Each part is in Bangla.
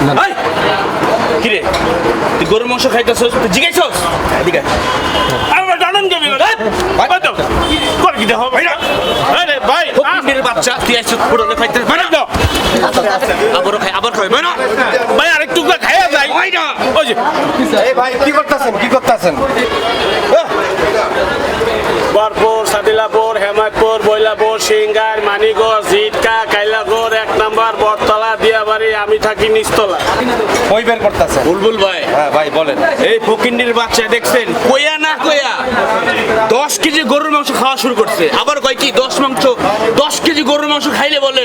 এই, কিরে? তুই গরুর মাংস খাইতেছস? তুই জিগাইছস? এদিকে আমরা জানেন ভাই ভাই। তো? কর কি দেখো ভাই আরে ভাই ফকিরের বাচ্চা তুই আইছস পুরো খাইতে। ভাই না আবার খাই আবার খাই। ভাই না ভাই খাইয়া যাই। ভাই না ওই যে। এই ভাই কি করতেছেন? কি করতেছেন? বরপুর সাদিলাপুর হেমায়তপুর বৈলাপুর সিঙ্গার মানিগঞ্জ জিটকা কাইলাগড় এক নাম্বার দিয়াবাড়ি নিচতলা। কই বের বুলবুল ভাই। হ্যাঁ ভাই বলেন। এই ফকিন্ডির বাচ্চা দেখছেন কইয়া না কইয়া? দশ কেজি গরুর মাংস খাওয়া শুরু করছে। আবার কয় কি দশ মাংস দশ কেজি গরুর মাংস খাইলে বলে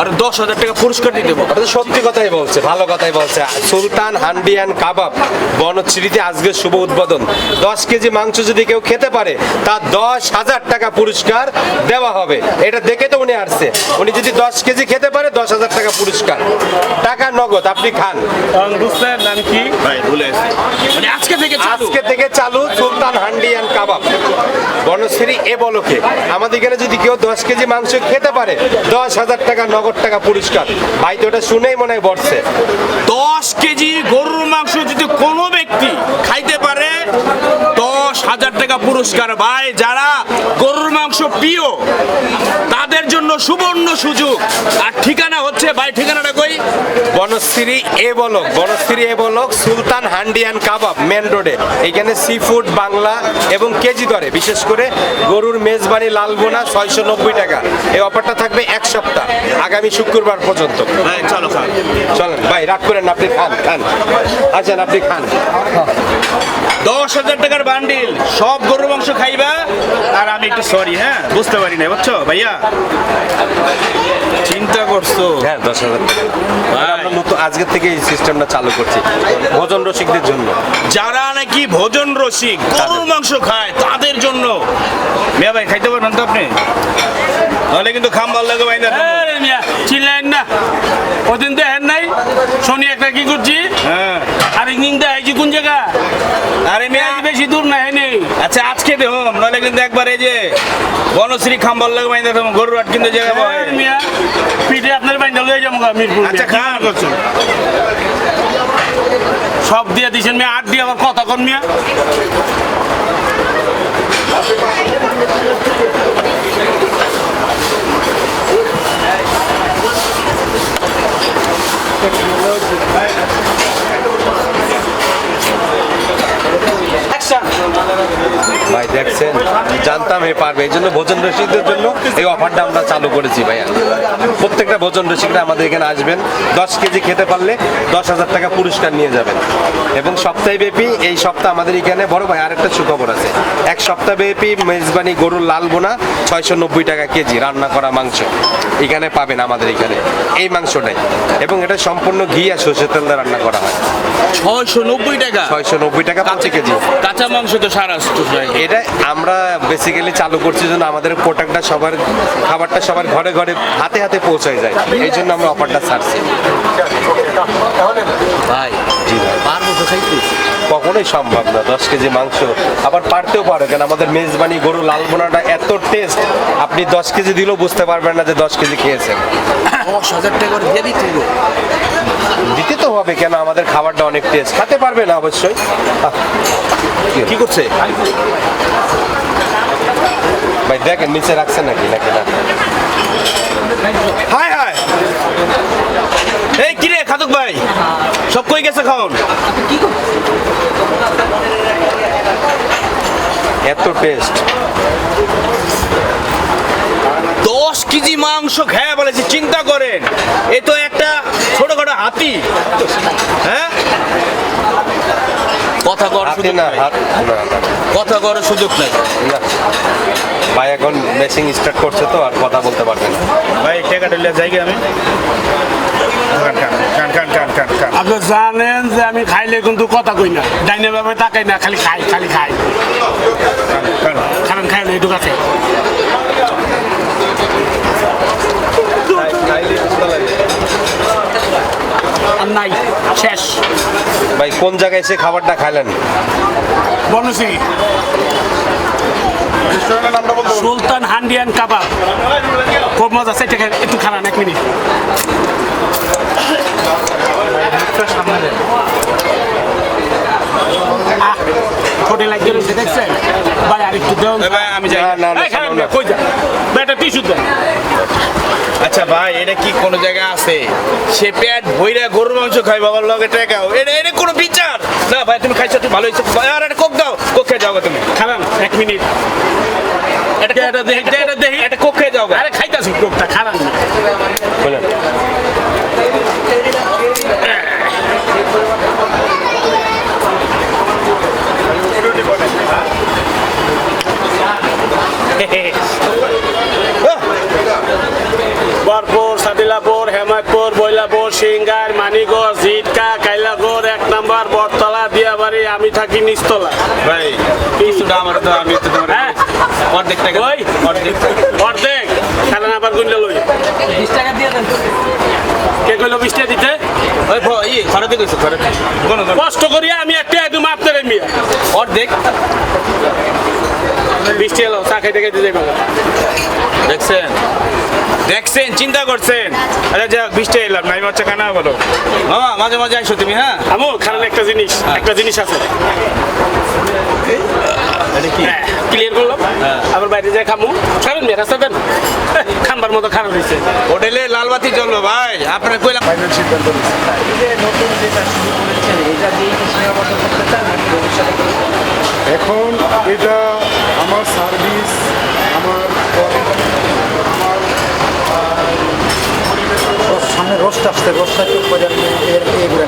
আর দশ হাজার টাকা পুরস্কার দিয়ে দেবো। এটা তো সত্যি কথাই বলছে ভালো কথাই বলছে। সুলতান হান্ডিয়ান কাবাব বনশ্রীতে আজকে শুভ উদ্বোধন। দশ কেজি মাংস যদি কেউ খেতে পারে তার দশ হাজার টাকা পুরস্কার দেওয়া হবে। এটা দেখে তো উনি আসছে উনি যদি দশ কেজি খেতে পারে দশ হাজার টাকা পুরস্কার। টাকা নগদ আপনি খান। বুঝছেন নাম কি? ভাই ভুলে গেছি। মানে আজকে থেকে চালু। আজকে থেকে চালু বনশ্রী এ বলকে। আমাদের এখানে যদি কেউ দশ কেজি মাংস খেতে পারে, দশ হাজার টাকা নগদ টাকা পুরস্কার। ভাই, তো ওটা শুনেই মনে হয় বসছে দশ কেজি গরুর মাংস যদি কোনো ব্যক্তি খাইতে পারে দশ হাজার টাকা পুরস্কার ভাই যারা গরুর মাংস প্রিয় তাদের জন্য সুবর্ণ সুযোগ। আর ঠিকানা হচ্ছে ভাই ঠিকানাটা কই? Banasree A block Banasree A block Sultan হান্ডিয়ান kebab main রোডে। এখানে সি ফুড বাংলা এবং কেজি দরে বিশেষ করে গরুর মেজবানি লালবোনা ছয়শো নব্বই টাকা। এই অফারটা থাকবে এক সপ্তাহ আগামী শুক্রবার পর্যন্ত। চলো চলেন ভাই রাগ করেন আপনি খান খান। আচ্ছা আপনি খান। দশ হাজার টাকার বান্ডিল সব গরুর মাংস খাইবা? আর আমি একটু সরি হ্যাঁ? বুঝতে পারি না বুঝছ? ভাইয়া? চিন্তা করছ? হ্যাঁ দশ হাজার। আমরা আজকের থেকে এই সিস্টেমটা চালু করছি। ভোজন রসিকদের জন্য। যারা নাকি ভোজন রসিক গরুর মাংস খায় তাদের জন্য। মিয়া ভাই খাইতে পারবেন তো আপনি? তাহলে কিন্তু খাম ভালো লাগে ভাই না মিয়া চিল্লাইন না। ওদিন দেখেন নাই? শনি একটা কি করছি? আর ইঞ্জিন দেখাইছি কোন জায়গা? আরে মেয়ে। বেশি দূর না হেনি। আচ্ছা আজকে দেখুন নাহলে কিন্তু একবার এই যে বনশ্রী খাম ভালো লাগে ভাই দেখুন গরুর হাট কিন্তু জায়গা মিয়া পিঠে আপনার বাইন্দা লয়ে যাব মিরপুর আচ্ছা মিয়া। করছ। সব দিয়ে দিছেন মিয়া আট দিয়ে আবার কথা কন মিয়া। ভাই দেখছেন জানতাম এ পারবে। এই জন্য ভোজন রসিকদের জন্য এই অফারটা আমরা চালু করেছি ভাইয়া। প্রত্যেকটা ভোজন রসিকরা আমাদের এখানে আসবেন। দশ কেজি খেতে পারলে দশ হাজার টাকা পুরস্কার নিয়ে যাবেন। এবং সপ্তাহব্যাপী এই সপ্তাহ আমাদের এখানে বড় ভাই আরেকটা সুখবর আছে। এক সপ্তাহব্যাপী মেজবানি গরুর লাল বোনা ছয়শো নব্বই টাকা কেজি রান্না করা মাংস এখানে পাবেন আমাদের এখানে। এই মাংসটাই। এবং এটা সম্পূর্ণ ঘি আর সর্ষের তেল দিয়ে রান্না করা হয়। ছয়শো নব্বই টাকা? ছয়শো নব্বই টাকা প্রতি কেজি। কাঁচা মাংস তো সারা এটা আমরা বেসিক্যালি চালু করছি জন্য আমাদের প্রোডাক্টটা সবার খাবারটা সবার ঘরে ঘরে হাতে হাতে পৌঁছায় যায়। এই জন্য আমরা অফারটা ছাড়ছি। ভাই তো। খাইতে কখনোই সম্ভব না দশ কেজি মাংস। আবার পারতেও পারো কেন আমাদের মেজবানি গরু লাল বোনাটা এত টেস্ট আপনি দশ কেজি দিলেও বুঝতে পারবেন না যে দশ কেজি খেয়েছেন। দশ হাজার টাকা করে দিয়ে দিতে দিতে তো হবে কেন আমাদের খাবারটা অনেক টেস্ট খেতে পারবে না অবশ্যই। কি করছে? ভাই দেখেন নিচে রাখছেন নাকি? নাকি না? Hi hi. এই কিরে খাতুক ভাই? সব কই গেছে খাওন? এত টেস্ট দশ কেজি মাংস খেয়ে বলেছে চিন্তা করেন। এ তো একটা ছোটখাটো হাতি। হ্যাঁ? কথা করার সুযোগ না হাত কথা করার সুযোগ নাই। ভাই এখন মেশিং স্টার্ট করছে তো আর কথা বলতে পারবেন না। ভাই টাকা ঢেলে যাই আমি। আপনি জানেন যে আমি খাইলে কিন্তু কথা কই না। ডাইনে ভাবে তাকাই না খালি খাই খালি খাই। খান খাই না এটুকু আছে কোন জায়গায় এসে খাবারটা খাইলেন? সুলতান হান্ডিয়ান কাবাব। খুব মজা আছে এটা একটু খানা এক মিনিট। সামনে দেখছেন? ভাই আর একটু দেন। ভাই আমি যাই। না না। কই যা ভাই টিস্যু দেন। আচ্ছা ভাই এটা কি কোনো জায়গায় আছে? সে পেট ভইরা গরুর মাংস খাই বাবার লগে টাকাও এটা এটা কোনো বিচার? না ভাই তুমি খাইছো তুমি ভালো হয়েছে। আর একটা কোক দাও। কোক খেয়ে যাও তুমি। খারাপ এক মিনিট। এটা এটা দেখি এটা দেখি। এটা কোক খেয়ে যাও আরে খাইতাছি কোকটা খারাপ না। বলেন। বরপুর সাদিলাপুর হেমায়তপুর বৈলাপুর সিঙ্গার মানিগঞ্জ জিটকা কাইলাগড় এক নম্বর বটতলা দিয়াবাড়ি আমি থাকি নিচতলা। ভাই কিছুটা আমার তো আমি তো তোমার হ্যাঁ। অর্ধেক টাকা ওই। অর্ধেক। অর্ধেক। খালেন আবার গুনলে লই। কে কইলো দিতে? ওই ই কষ্ট করিয়া আমি একটা একদম আপনার মিয়া। অর্ধেক। বৃষ্টি এলো চা খাইতে খাইতে যাইবা। দেখছেন? দেখছেন চিন্তা করছেন? আরে যাক বৃষ্টি এলাম নাই বাচ্চা কানা বলো মামা মাঝে মাঝে আইসো তুমি হ্যাঁ? আমু খালেন একটা জিনিস একটা জিনিস আছে। ক্লিয়ার করলাম? আবার বাইরে যাই খামু। ছাড়েন মেয়ে রাস্তা দেন খানবার মতো খারাপ হয়েছে হোটেলে লালবাতি জ্বলবে ভাই আপনারা কইলাম এখন এটা আমার সার্ভিস আমার আমার সামনে রসটা আসছে রোস্টটা একটু বোঝান এগুলো